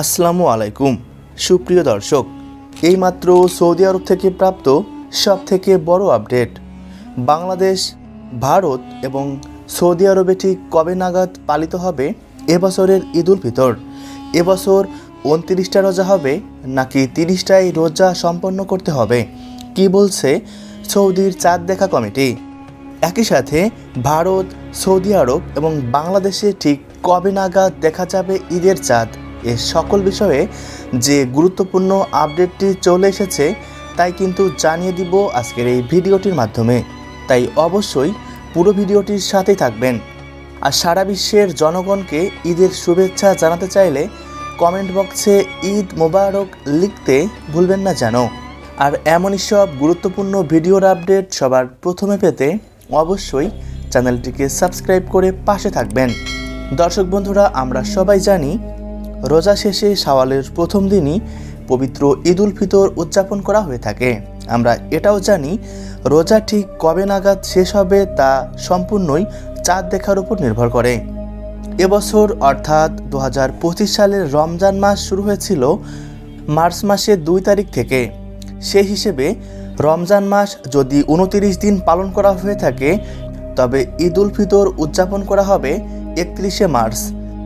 আসসালামু আলাইকুম। সুপ্রিয় দর্শক, এইমাত্র সৌদি আরব থেকে প্রাপ্ত সব থেকে বড় আপডেট। বাংলাদেশ, ভারত এবং সৌদি আরবে ঠিক কবে নাগাদ পালিত হবে এবছরের ঈদ উল ফিতর? এবছর উনত্রিশটা রোজা হবে নাকি তিরিশটাই রোজা সম্পন্ন করতে হবে? কি বলছে সৌদির চাঁদ দেখা কমিটি? একই সাথে ভারত, সৌদি আরব এবং বাংলাদেশে ঠিক কবে নাগাদ দেখা যাবে ঈদের চাঁদ? এ সকল বিষয়ে যে গুরুত্বপূর্ণ আপডেটটি চলে এসেছে, তাই কিন্তু জানিয়ে দিব আজকের এই ভিডিওটির মাধ্যমে। তাই অবশ্যই পুরো ভিডিওটির সাথেই থাকবেন। আর সারা বিশ্বের জনগণকে ঈদের শুভেচ্ছা জানাতে চাইলে কমেন্ট বক্সে ঈদ মোবারক লিখতে ভুলবেন না যেন। আর এমনই সব গুরুত্বপূর্ণ ভিডিওর আপডেট সবার প্রথমে পেতে অবশ্যই চ্যানেলটিকে সাবস্ক্রাইব করে পাশে থাকবেন। দর্শক বন্ধুরা, আমরা সবাই জানি রোজা শেষে শাওয়ালের প্রথম দিনই পবিত্র ঈদ উল ফিতর উদযাপন করা হয়ে থাকে। আমরা এটাও জানি, রোজা ঠিক কবে নাগাদ শেষ হবে তা সম্পূর্ণই চাঁদ দেখার উপর নির্ভর করে। এবছর অর্থাৎ দু হাজার পঁচিশ সালের রমজান মাস শুরু হয়েছিল মার্চ মাসের দুই তারিখ থেকে। সেই হিসেবে রমজান মাস যদি উনতিরিশ দিন পালন করা হয়ে থাকে, তবে ঈদ উল ফিতর উদযাপন করা হবে একত্রিশে মার্চ।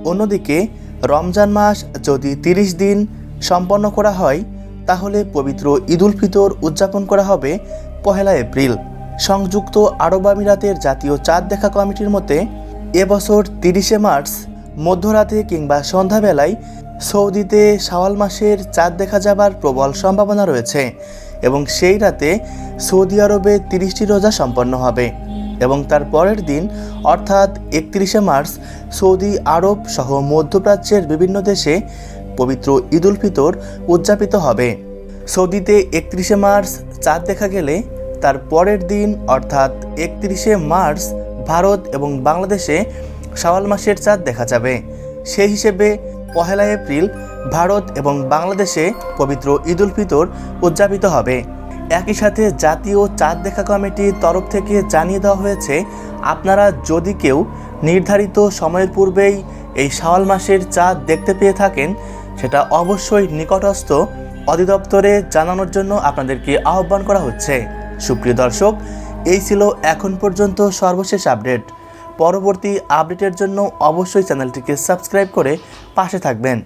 অন্যদিকে রমজান মাস যদি তিরিশ দিন সম্পন্ন করা হয়, তাহলে পবিত্র ঈদ উল ফিতর উদযাপন করা হবে পহেলা এপ্রিল। সংযুক্ত আরব আমিরাতের জাতীয় চাঁদ দেখা কমিটির মতে এবছর তিরিশে মার্চ, মধ্যরাতে কিংবা সন্ধ্যাবেলায় সৌদিতে শাওয়াল মাসের চাঁদ দেখা যাবার প্রবল সম্ভাবনা রয়েছে এবং সেই রাতে সৌদি আরবে তিরিশটি রোজা সম্পন্ন হবে। এবং তার পরের দিন, অর্থাৎ একত্রিশে মার্চ, সৌদি আরব সহ মধ্যপ্রাচ্যের বিভিন্ন দেশে পবিত্র ঈদ উল ফিতর উদযাপিত হবে। সৌদিতে একত্রিশে মার্চ চাঁদ দেখা গেলে, তার পরের দিন, অর্থাৎ একত্রিশে মার্চ, ভারত এবং বাংলাদেশে শাওয়াল মাসের চাঁদ দেখা যাবে। সেই হিসেবে পহেলা এপ্রিল ভারত এবং বাংলাদেশে পবিত্র ঈদ উল ফিতর উদযাপিত হবে। একই সাথে জাতীয় চাঁদ দেখা কমিটির তরফ থেকে জানিয়ে দেওয়া হয়েছে, আপনারা যদি কেউ নির্ধারিত সময়ের পূর্বেই এই শাওয়াল মাসের চাঁদ দেখতে পেয়ে থাকেন, সেটা অবশ্যই নিকটস্থ অধিদপ্তরে জানানোর জন্য আপনাদেরকে আহ্বান করা হচ্ছে। সুপ্রিয় দর্শক, এই ছিল এখন পর্যন্ত সর্বশেষ আপডেট। পরবর্তী আপডেটের জন্য অবশ্যই চ্যানেলটিকে সাবস্ক্রাইব করে পাশে থাকবেন।